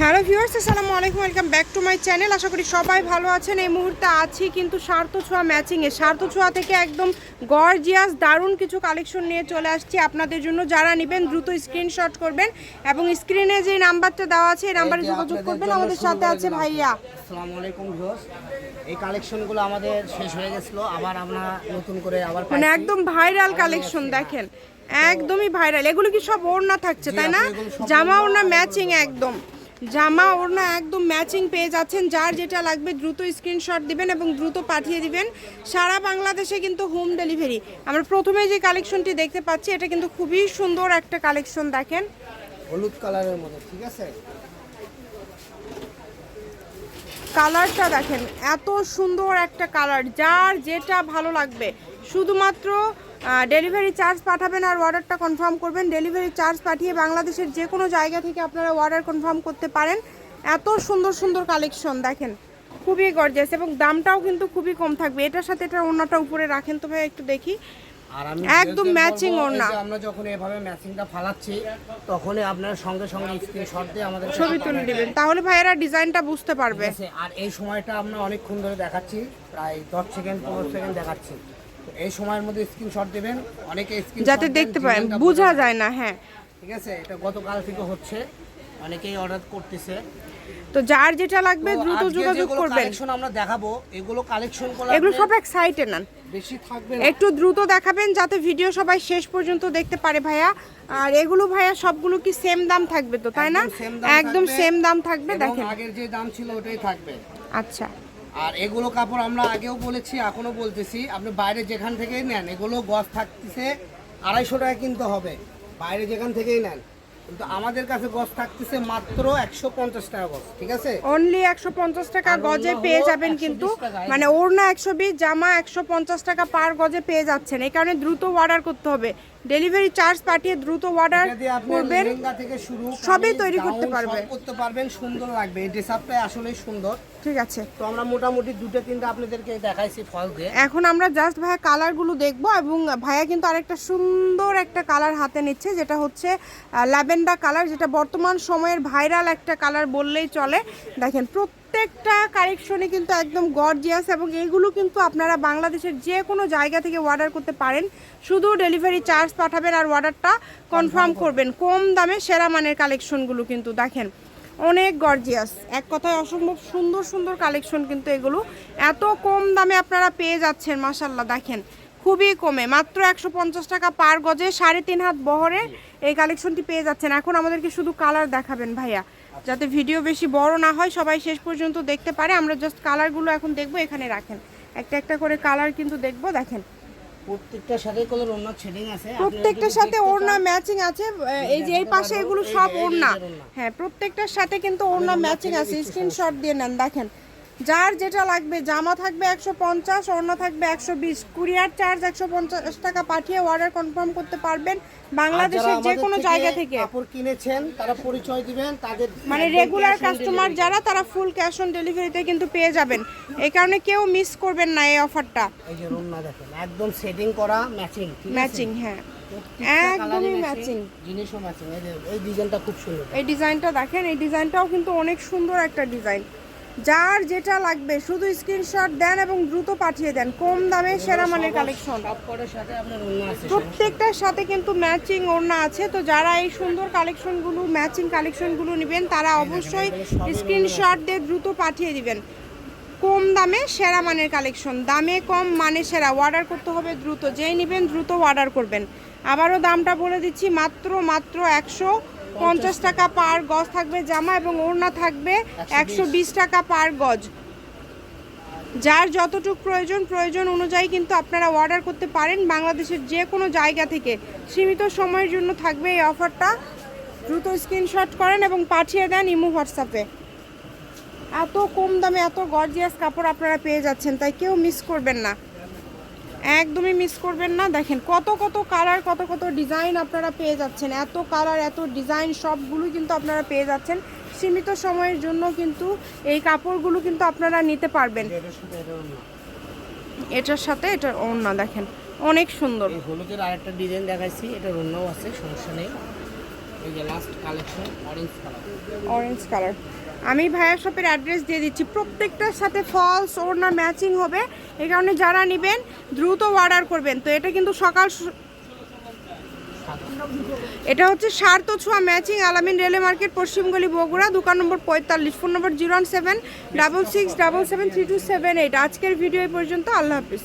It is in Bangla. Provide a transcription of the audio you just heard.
হ্যালো ভিউয়ার্স আসসালামু আলাইকুম welcome back to my channel. আশা করি সবাই ভালো আছেন। এই মুহূর্তে আছি কিন্তু স্বার্থ ছোঁয়া ম্যাচিংয়ে স্বার্থ ছোঁয়া থেকে একদম গর্জিয়াস দারুণ কিছু কালেকশন নিয়ে চলে আসছি আপনাদের জন্য। যারা নেবেন দ্রুত স্ক্রিনশট করবেন এবং স্ক্রিনে যে নাম্বারটা দেওয়া আছে এই নাম্বারে যোগাযোগ করবেন। আমাদের সাথে আছে ভাইয়া। আসসালামু আলাইকুম ভিউয়ার্স। এই কালেকশনগুলো আমাদের শেষ হয়ে গেছিল। আবার আমরা নতুন করে আবার মানে একদম ভাইরাল কালেকশন দেখেন। একদমই ভাইরাল এগুলো কি সব ওড়না থাকছে তাই না? জামা ওড়না ম্যাচিং একদম। জামা ওড়না একদম ম্যাচিং পেয়ে যাচ্ছেন। যার যেটা লাগবে দ্রুত স্ক্রিনশট দিবেন এবং দ্রুত পাঠিয়ে দিবেন। সারা বাংলাদেশে কিন্তু হোম ডেলিভারি আমরা প্রথমে যে কালেকশনটি দেখতে পাচ্ছি এটা কিন্তু খুবই সুন্দর একটা কালেকশন দেখেন। হলুদ কালারের মধ্যে ঠিক আছে? কালারটা দেখেন এত সুন্দর একটা কালার। যার যেটা ভালো লাগবে শুধুমাত্র ডেলিভারি চার্জ পাঠাবেন আর অর্ডারটা কনফার্ম করবেন। ডেলিভারি চার্জ পাঠিয়ে বাংলাদেশের যে কোনো জায়গা থেকে আপনারা অর্ডার কনফার্ম করতে পারেন। এত সুন্দর সুন্দর কালেকশন দেখেন। খুবই গর্জিয়াস এবং দামটাও কিন্তু খুবই কম থাকবে। এটার সাথে এটা অন্যটা উপরে রাখেন তো ভাই একটু দেখি। আর একদম matching ওড়না। আমরা যখন এভাবে ম্যাচিংটা ফালাচ্ছি তখনই আপনার সঙ্গে সঙ্গে স্ক্রিনশট দিয়ে আমাদের ছবি তুলে। দিবেন। তাহলে ভাইয়েরা ডিজাইনটা বুঝতে পারবে। আর এই সময়টা আমরা অনেকক্ষণ ধরে দেখাচ্ছি প্রায় দশ সেকেন্ড পনেরো সেকেন্ড দেখাচ্ছি। এই সময়ের মধ্যে স্ক্রিনশট দেবেন অনেকে স্ক্রিনশট যাতে দেখতে পারেন। বোঝা যায় না হ্যাঁ। ঠিক আছে এটা গতকাল থেকে হচ্ছে অনেকেই অর্ডার করতেছে। তো যার যেটা লাগবে দ্রুত যোগাযোগ করবেন। কালেকশন আমরা দেখাবো এগুলো কালেকশন করলে এগুলো সব এক সাইটে নেন। বেশি থাকবে একটু দ্রুত দেখাবেন যাতে ভিডিও সবাই শেষ পর্যন্ত দেখতে পারে ভাইয়া। আর এগুলো ভাইয়া সবগুলো কি সেম দাম থাকবে তো তাই না? একদম সেম দাম থাকবে দেখেন। আগের যে দাম ছিল ওটাই থাকবে। আচ্ছা। আর এগুলো কাপড় আমরা আগেও বলেছি এখনও বলতেছি। আপনি বাইরে যেখান থেকেই নেন এগুলো গজ থাকতেছে আড়াইশো টাকা কিনতে হবে। বাইরে যেখান থেকেই নেন। কিন্তু আমাদের কাছে গজ থাকতেছে মাত্র একশো পঞ্চাশ টাকা গজ ঠিক আছে? অনলি একশো পঞ্চাশ টাকা গজে পেয়ে যাবেন কিন্তু মানে ওড়না একশো বিশ জামা একশো পঞ্চাশ টাকা পার গজে পেয়ে যাচ্ছেন। এই কারণে দ্রুত অর্ডার করতে হবে। ডেলিভারি চার্জ পাঠিয়ে দ্রুত অর্ডার করবেন। থেকে শুরু সবই তৈরি করতে গাউন পারবে। করতে পারবেন সুন্দর লাগবে। এই ড্রেসআপটাই আসলেই সুন্দর। ঠিক আছে। তো আমরা মোটামুটি দুটো তিনটা আপনাদেরকে দেখাইছি ফল দিয়ে এখন আমরা জাস্ট ভাইয়া কালারগুলো দেখব এবং ভাইয়া কিন্তু আরেকটা সুন্দর একটা কালার হাতে নিচ্ছে যেটা হচ্ছে ল্যাভেন্ডার কালার যেটা বর্তমান সময়ের ভাইরাল একটা কালার বললেই চলে। দেখেন প্রত্যেকটা কালেকশনে কিন্তু একদম গর্জিয়াস এবং এগুলো কিন্তু আপনারা বাংলাদেশের যে কোনো জায়গা থেকে অর্ডার করতে পারেন। শুধু ডেলিভারি চার্জ পাঠাবেন আর অর্ডারটা কনফার্ম করবেন। কম দামে সেরা মানের কালেকশনগুলো কিন্তু দেখেন। অনেক গর্জিয়াস এক কথায় অসম্ভব সুন্দর সুন্দর কালেকশন কিন্তু এগুলো। এত কম দামে আপনারা পেয়ে যাচ্ছেন মাসাল্লাহ দেখেন। খুবই কমে। মাত্র একশো পঞ্চাশ টাকা পার গজে সাড়ে তিন হাত বহরে এই কালেকশনটি পেয়ে যাচ্ছেন। এখন আমাদেরকে শুধু কালার দেখাবেন, ভাইয়া। যাতে ভিডিও বেশি বড় না হয়, সবাই শেষ পর্যন্ত দেখতে পারে। আমরা জাস্ট কালারগুলো এখন দেখব, এখানে রাখেন। একটা একটা করে কালার কিন্তু দেখব, দেখেন। প্রত্যেকটার সাথে কোনো ওড়না শেডিং আছে। প্রত্যেকটার সাথে ওড়না ম্যাচিং আছে এই যে এই পাশে এগুলো সব ওড়না। হ্যাঁ প্রত্যেকটার সাথে কিন্তু ওড়না ম্যাচিং আছে। স্ক্রিনশট দিয়ে নেন দেখেন। যার যেটা লাগবে জামা থাকবে একশো পঞ্চাশ ওড়না থাকবে একশো বিশ। কুরিয়ার চার্জ একশো পঞ্চাশ টাকা পাঠিয়ে অর্ডার কনফার্ম করতে পারবেন বাংলাদেশের যে কোনো জায়গা থেকে। কাপড় কিনেছেন তারা পরিচয় দিবেন তাদের মানে রেগুলার কাস্টমার যারা তারা ফুল ক্যাশ অন ডেলিভারিতে কিন্তু পেয়ে যাবেন। এই কারণে কেউ মিস করবেন না এই অফারটা এই যে রুম না দেখেন একদম সেটিং করা ম্যাচিং ম্যাচিং হ্যাঁ। একদমই ম্যাচিং জিনিসও ম্যাচিং এই ডিজাইনটা খুব সুন্দর। এই ডিজাইনটা দেখেন এই ডিজাইনটাও কিন্তু অনেক সুন্দর একটা ডিজাইন যার যেটা লাগবে শুধু স্ক্রিনশট দেন এবং দ্রুত পাঠিয়ে দেন। কম দামে সেরা মানের কালেকশন প্রত্যেকটার সাথে কিন্তু ম্যাচিং ওড়না আছে। তো যারা এই সুন্দর কালেকশনগুলো ম্যাচিং কালেকশনগুলো নেবেন তারা অবশ্যই স্ক্রিনশট দিয়ে দ্রুত পাঠিয়ে দিবেন। কম দামে সেরা মানের কালেকশন দামে কম মানে সেরা। অর্ডার করতে হবে দ্রুত। যেই নেবেন দ্রুত অর্ডার করবেন। আবারও দামটা বলে দিচ্ছি মাত্র মাত্র একশো পঞ্চাশ টাকা পার গজ থাকবে জামা এবং ওড়না থাকবে একশো বিশ টাকা পার গজ। যার যতটুকু প্রয়োজন প্রয়োজন অনুযায়ী কিন্তু আপনারা অর্ডার করতে পারেন বাংলাদেশের যে কোনো জায়গা থেকে। সীমিত সময়ের জন্য থাকবে এই অফারটা দ্রুত স্ক্রিনশট করেন এবং পাঠিয়ে দেন ইমো হোয়াটসঅ্যাপে। এত কম দামে এত গর্জিয়াস কাপড় আপনারা পেয়ে যাচ্ছেন তাই কেউ মিস করবেন না। একদমই মিস করবেন না। দেখেন কত কত কালার কত কত ডিজাইন আপনারা পেয়ে যাচ্ছেন। এত কালার এত ডিজাইন সবগুলোই কিন্তু আপনারা পেয়ে যাচ্ছেন। সীমিত সময়ের জন্য কিন্তু এই কাপড়গুলো কিন্তু আপনারা নিতে পারবেন। এটার সাথে এটার এটার ওড়না দেখেন অনেক সুন্দর। হলুদের আরেকটা ডিজাইন দেখাইছি এটা রুমও আছে সমস্যা নেই। এই যে last collection orange colour orange colour আমি ভাইয়া শপের অ্যাড্রেস দিয়ে দিচ্ছি। প্রত্যেকটার সাথে ফলস ওড়না ম্যাচিং হবে, এই কারণে যারা নেবেন দ্রুত অর্ডার করবেন। তো এটা কিন্তু সকাল এটা হচ্ছে সার্ত ছোঁয়া ম্যাচিং আলামিন রেলে মার্কেট পশ্চিমগলি বগুড়া, দোকান নম্বর পঁয়তাল্লিশ, phone number zero one seven, double six, double seven, three two seven eight. আজকের ভিডিও এই পর্যন্ত, আল্লাহ হাফিজ।